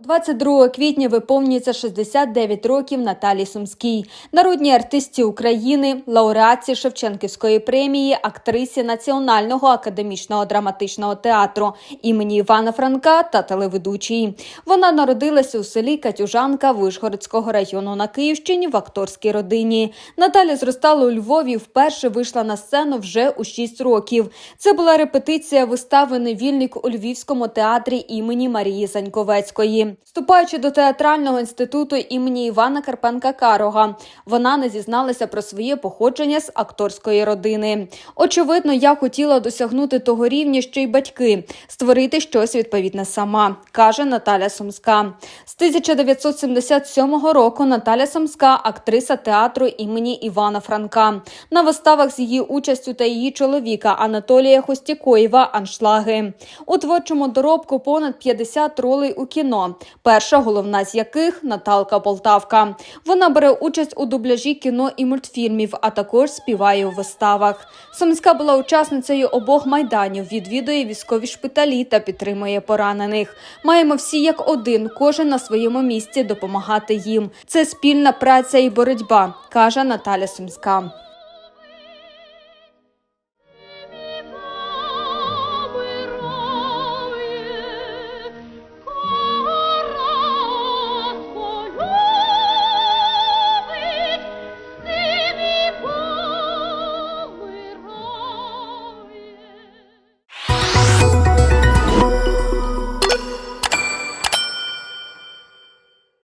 22 квітня виповнюється 69 років Наталі Сумській, народній артисті України, лауреатці Шевченківської премії, актрисі Національного академічного драматичного театру імені Івана Франка та телеведучій. Вона народилася у селі Катюжанка Вишгородського району на Київщині в акторській родині. Наталя зростала у Львові. Вперше вийшла на сцену вже у 6 років. Це була репетиція вистави Невільник у Львівському театрі імені Марії Заньковецької. Вступаючи до театрального інституту імені Івана Карпенка Карога, вона не зізналася про своє походження з акторської родини. Очевидно, я хотіла досягнути того рівня, що й батьки, створити щось відповідне сама, каже Наталя Сумська. З 1977 року Наталя Сумська актриса театру імені Івана Франка. На виставах з її участю та її чоловіка Анатолія Хостікоєва аншлаги. У творчому доробку понад 50 ролей у кіно. Перша головна з яких Наталка Полтавка. Вона бере участь у дубляжі кіно і мультфільмів, а також співає у виставах. Сумська була учасницею обох майданів, відвідує військові шпиталі та підтримує поранених. Маємо всі як один, кожен на своєму місці допомагати їм. Це спільна праця і боротьба, каже Наталя Сумська.